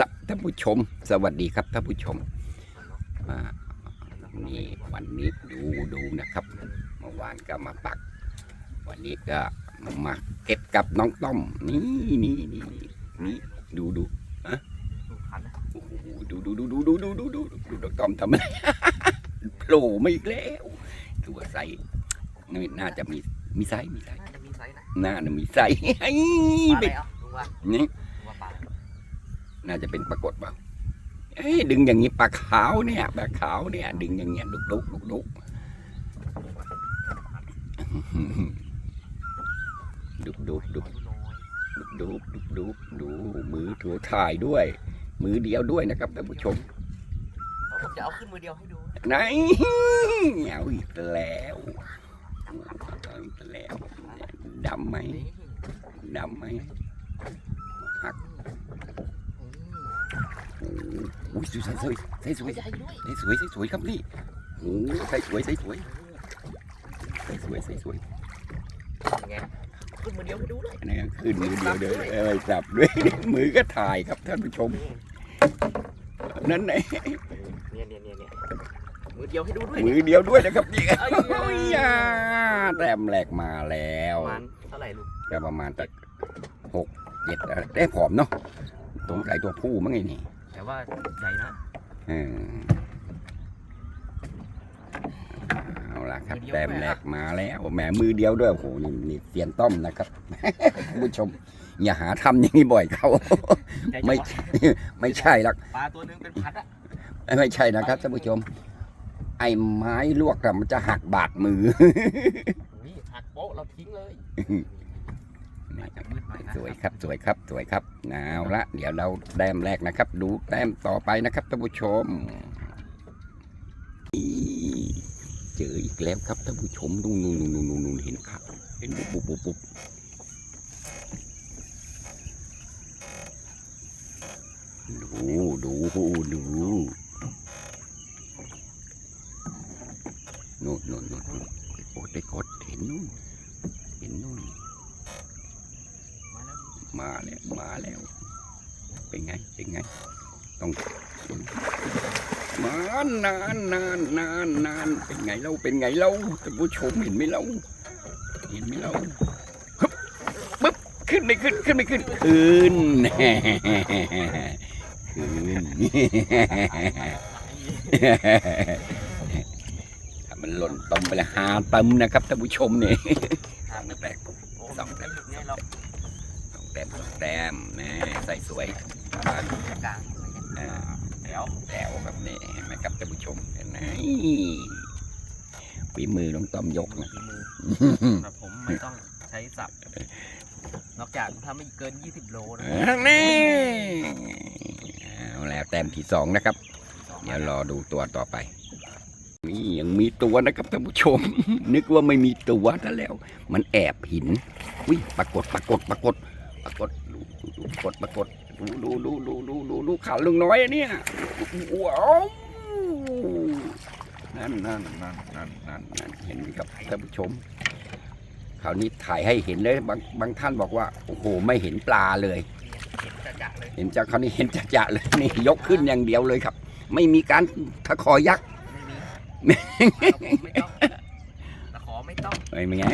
รับท่านผู้ชม สวัสดีครับท่านผู้ชมมานี่วันนี้ดูดูนะครับเมื่อวานก็มาปัก วันนี้ก็มาเก็บกับน้องต้อมนี่นี่นี่นี่ดูดูอะโอ้โหดูดูดูดูดูดูดูดูดูน้องต้อมทำอะไรโผล่มาอีกแล้วตัวไซส์นี่น่าจะมีมีไซส์มีไซส์น่าจะมีไซส์นะน่าจะมีไซส์ไอ้ปลาอะไรเป็นอะลุงว่านี่ ลุงว่าปลาอะไร น่าจะเป็นปรากฏเปล่าเอ้ยดึงอย่างนี้ปลาขาวเนี่ยปลาขาวเนี่ย ดึงอย่างเงี้ยลุกลุกลุกลุกดุกดุกดุกน้อยดุกดุกดุกดุกดูมือถือถ่ายด้วย มือเดียวด้วยนะครับท่านผู้ชมเอาผมจะเอาขึ้นมือเดียวให้ดูนะไหนเอาอีกแล้วเอาอีกแล้วดำไหมนี่ดำไหม อื มโอ้ยสวยสวยสวยสวยใหญ่ด้วยใส่สวยใส่สวยครับนี่โอ้ใส่สวยใส่สวยใส่สวยใส่สวยไงขึ้นมือเดียวให้ดูเลยอันนี้ขึ้นมือเดียวเดินเออจับด้วยมือก็ถ่ายครับท่านผู้ชม นั่นไงเนี่ยเนี่ยเนี่ยเนี่ยมือเดียวให้ดูด้วยมือเดียวด้วยนะครับนี่เอ้ยโอ้ยอ่าแต้มแหลกมาแล้วประมาณเท่าไหร่ลูกก็ประมาณตักหกเจ็ดอะไรได้ผอมเนาะตรงไก่ตัวผู้มั้งไงนี่ แต่ว่าใหญ่นะเออเอาล่ะครับ แต้มแหลกมาแล้วแหมมือเดียวด้วยโอ้โหนี่นี่เตียนต้อมนะครับท่านผู้ชม อย่าหาทำอย่างนี้บ่อยเขาใหญ่ไม่จังวะไม่ใช่หรอกปลาตัวหนึงเป็นพัดอะไม่ใช่นะครับท่านผู้ชม ไอ้ไม้ลวกอะมันจะหักบาดมือ นี่หักโป๊ะเราทิ้งเลยนี่ครับมืดหน่อยนะ สวยครับสวยครับสวยครับเอาละเดี๋ยวเราแต้มแรกนะครับ ดูแต้มต่อไปนะครับท่านผู้ชม เจออีกแล้วครับท่านผู้ชมดูนู่นนู่นนู่นนู่นเห็นครับเห็นปุบปุ๊บปุ๊บปุ๊บดูดูดูนู่นนู่นนู่นนู่นไปกดไปกดเห็นนู่นเห็นนู่น มาแล้ว มาแล้วมาแล้ว เป็นไง เป็นไง ต้องมานานนานนานนานเป็นไงเราเป็นไงเราท่านผู้ชมเห็นไหมเราเห็นไหมเราฮึบปึ๊บขึ้นไม่ขึ้นขึ้นไม่ขึ้นขึ้นขึ้นถ้ามันหล่นต้มไปและหาเต็มนะครับท่านผู้ชมเนี่ยหักไม่แปลกโอ้สองแต้มเนี่ยเราสองแต้มสองแต้มนะใส่สวย กลางอ่าเดี๋ยวแถวแบบนี้เห็นไหมครับท่านผู้ชมเห็นไหมฝีมือน้องต้อมยกนะฝีมือแต่ผมไม่ต้องใช้สับนอกจากถ้าไม่เกิน 20 โลนะนี่เอาแล้วแต้มที่สองนะครับสองเดี๋ยวรอดูตัวต่อไปนี่ยังมีตัวนะครับท่านผู้ชม นึกว่าไม่มีตัวซะแล้ว มันแอบหินวิปรากฏปรากฏปรากฏปรากฏดูดูดูปรากฏปรากฏ ดูดูดูดูดูดูดูขาลุงน้อยอะเนี่ยว้าวนั่นนั่นนั่นนั่นนั่นนั่นเห็นไหมครับท่านผู้ชมคราวนี้ถ่ายให้เห็นเลยบางบางท่านบอกว่าโอ้โหไม่เห็นปลาเลย เห็นจะจัดเลยเห็นจากคราวนี้เห็นจะจะเลยนี่ยกขึ้นอย่างเดียวเลยครับ ไม่มีการตะขอยักษ์ไม่มีไม่ต้องตะขอไม่ต้องไม่เป็นไง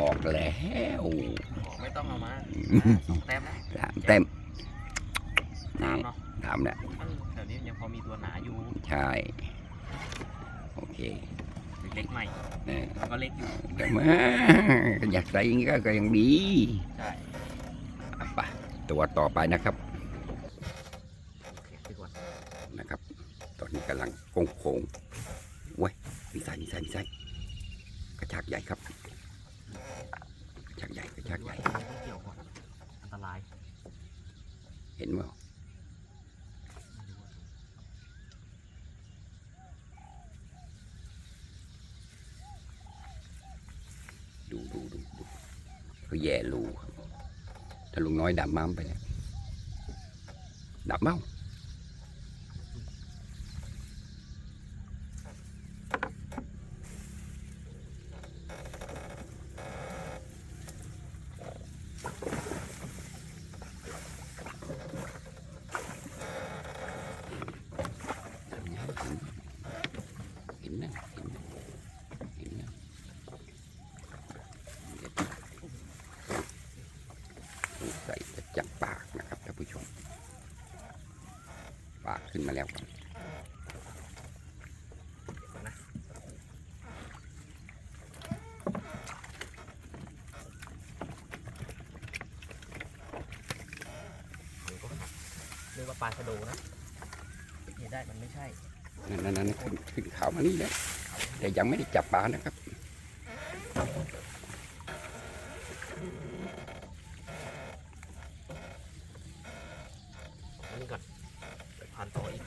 บอกแล้วขอไม่ต้องเอามาสองแต้มนะสามเต็มสา นี่มเนาะทำแล้วเออแถวนี้ยังพอมีตัวหนาอยู่ ใช่ โอเค เล็กใหม่เออก็เล็กอยู่แต่มาอยากใส่อย่างนี้ก็ก็ยังดี ใช่อะไปตัวต่อไปนะครับโอเคดีกว่านะครับ ตอนนี้กำลังโค้งโค้งๆเว้ยมีไส้มีไส้มีไส้กระชากใหญ่ครับ กระชากใหญ่ กระชากใหญ่ไม่เกี่ยวก่อนอันตรายเห็นไหมดูดูดูดู เขาแย่รูถ้าลุงน้อยดับม้ามไปเนี่ยดับเมา ปาก ขึ้นมาแล้วครับมันก็หักเรียกว่าปลาชะโดนะเห็นได้มันไม่ใช่ นั่นนั่นนั่นขึ้นขึ้นขาวมานี่แล้วแต่ยังไม่ได้จับปลานะครับ อันนี้ก่อนไปพันต่ออีก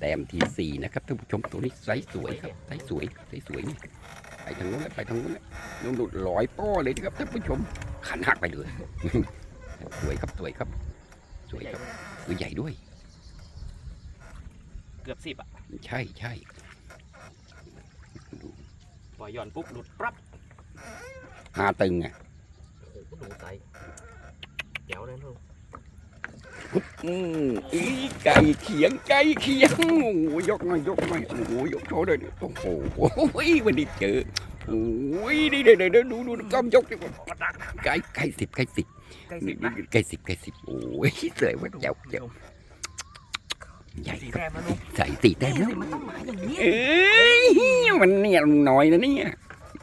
แต้มที่สี่นะครับท่านผู้ชมตัวนี้ไซส์สวยครับไซส์สวยไซส์สวยนี่ไปทางนู้นเลยไปทางนู้นเลยนู่นหลุดลอยป้อเลยนะครับท่านผู้ชมขันหักไปเลยสวยครับสวยครับ สวยครับตัวใหญ่ด้วย เกือบสิบอะใช่ใช่ปล่อยหย่อนปุ๊บหลุดปั๊บหาตึงอะโอ้โหดูไซส์แจ๋วเลยลูก อืมอีไก่เขียงไก่เขียงโอ้โหยกหน่อยยกหน่อยโอ้โหยกโชว์เลยโอ้โหวันนี้เจอโอ้ยนี่เดี๋ยวเดี๋ยวดูดูก้มยกดิไก่ไก่สิบไก่สิบใกล้นี่สิบนะไก่สิบไก่สิบโอ้ยสวยว่าเจ้าเจ้าใหญ่สีครับแต้มนะลูกใส่ตีแต้มแล้วนี่สิมันต้องหมายอย่างนี้เอ้ยมันเนี่ยน้อยนะเนี่ย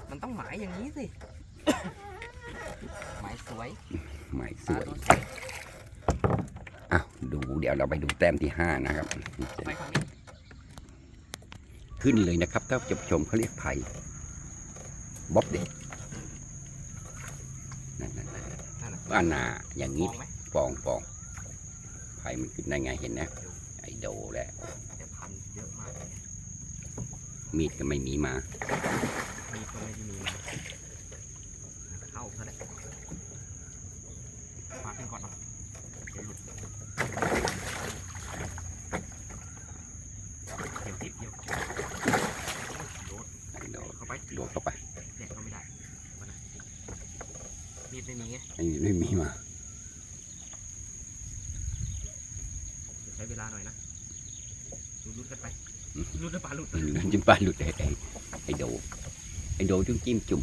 มันต้องหมายอย่างนี้สิหมายสวยไม่สปลาวยตัวสวยอ้าว ดูเดี๋ยวเราไปดูแต้มที่ห้านะครับไปฝั่งนี้ขึ้นเลยนะครับท่านผู้ชมเขาเรียกไผ่บ๊อบเด็กนั่นนั่นนั่นนั่นน่ะบ้านนาอย่างมนี้องไหมฟองฟองไผ่มันขึ้นได้ไงเห็นนะไอโดแหละเดี๋ยวพันเยอะมากเลยมีดก็ไม่มีมามีก็ไม่ได้มีมาเข้าซะแล้วปาขึ้นก่อนเนาะ เดี๋ยวหลุดเข็มทิพย์เดียวโดดโดเข้าไปโดดเข้าไปแดกก็ไม่ได้มีดไม่มีไงไม่มีไม่มีมาใช้เวลาหน่อยนะดูรุดกันไปรุดกันปลาหลุดลุดจิ้มปลาหลุดไอ้ไอ้ไอโดไอ้โดจุ้มจิ้มจุ่ม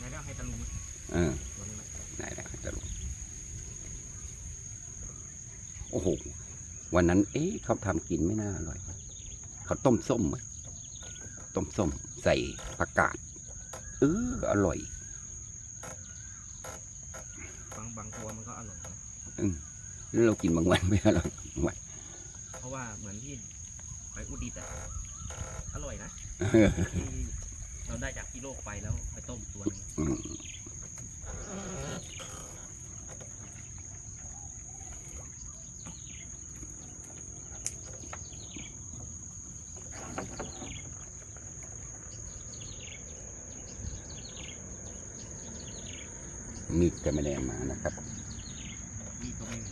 นายแล้วให้ตะลุงเออ ตัวนี้ไหม ได้แล้วจะรู้โอ้โห วันนั้น เอ๊ะเขาทำกินไม่น่าอร่อย เขาต้มส้มอะต้มส้ม ใส่ผักกาดเอออร่อยบางบางตัวมันก็อร่อยนะแล้วเรากินบางวันไม่อร่อยเพราะว่าเหมือนที่ไปอุดิตอะอร่อยนะเออที่เราได้จากที่โลกไปแล้วไปต้มตัวหนึง อืม มีดก็ไม่ได้เอามานะครับมีตัวหนึง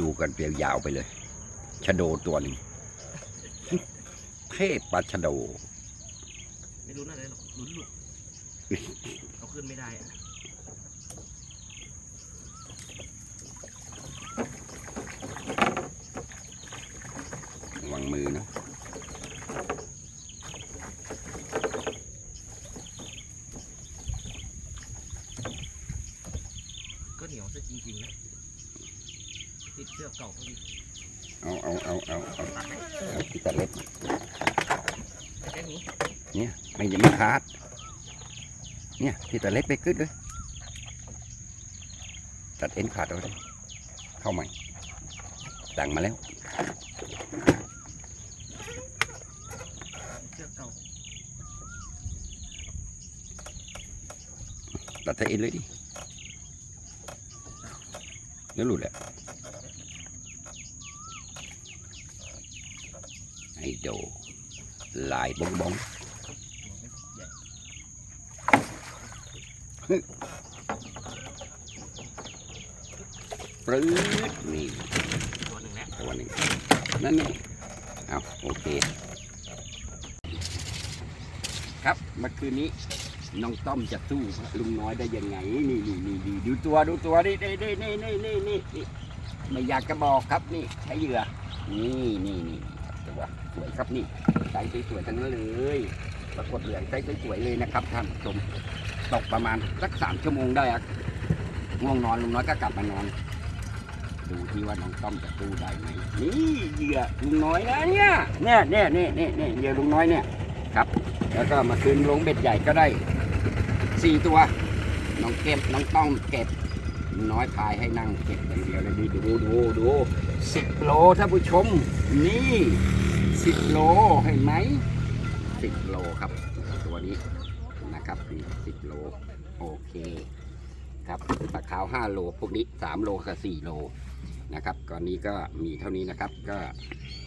ดูกันเปรียวยาวไปเลยชะโดตัวหนึ่งเทพปลาชะโด ไม่รู้น่าอะไรหรอกลุ้นลูกเอาขึ้นไม่ได้อะ วางมือนะ ก็เหนียวซะจริงๆนะติดเชือกเก่าพอดี เอาเอาเอาเอาเอาที่ตัดเล็บเนี่ยไม่จะไม่ขาดเนี่ยที่ตัดเล็บไปขึ้นเลยตัดเอ็นขาดเอาเลยเข้าใหม่สั่งมาแล้วตัดเอ็นเลยดิแล้วหลุดแหละ ให้ดูลายบ้องบ้องปรื้ดนี่ตัวหนึ่งนะตัวหนึ่งนั่นนี่เอาโอเค ครับเมื่อคืนนี้น้องต้อมจะสู้ลุงน้อยได้ยังไง นี่นี่นี่นี่ดูตัวดูตัวนี่นี่นี่นี่นี่นี่นี่ไม่อยากจะบอกครับนี่ใช้เหยื่อนี่นี่นี่ตัว สวยครับนี่ไซส์สวยๆทั้งนั้นเลยปรากฏเหลืองไซส์สวยๆเลยนะครับท่านผู้ชมตกประมาณสักสามชั่วโมงได้อะง่วงนอนลุงน้อยก็กลับมานอน ดูที่ว่าน้องต้อมจะสู้ได้ไหมนี่เหยื่อลุงน้อยนะเนี่ยเนี่ยเนี่ยเนี่ยเนี่ยเยเหยื่อลุงน้อยเนี่ยครับ แล้วก็มาคืนลงเบ็ดใหญ่ก็ได้สี่ตัวน้องเก็บน้องต้อมเก็บน้อยพายให้นั่งเก็บอย่างเดียวเลยดูดูดูดูสิบโลท่านผู้ชม นี่ สิบโลเห็นไหมสิบโลครับ ตัวนี้นะครับนี่สิบโลโอเคครับปลาขาว5โลพวกนี้3โลกับ4โลนะครับก่อนนี้ก็มีเท่านี้นะครับ ก็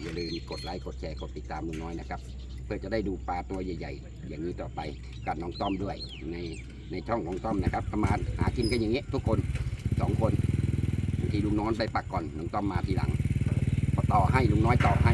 อย่าลืมกดไลค์กดแชร์กดติดตามลุงน้อยนะครับ เพื่อจะได้ดูปลาตัวใหญ่ ๆ อย่างนี้ต่อไปกับน้องต้อมด้วยในในช่องของต้อมนะครับประมาณหากินกันอย่างเงี้ยทุกคนสองคนบางทีลุงน้อยไปปักก่อนน้องต้อมมาทีหลังต่อให้ลุงน้อยต่อให้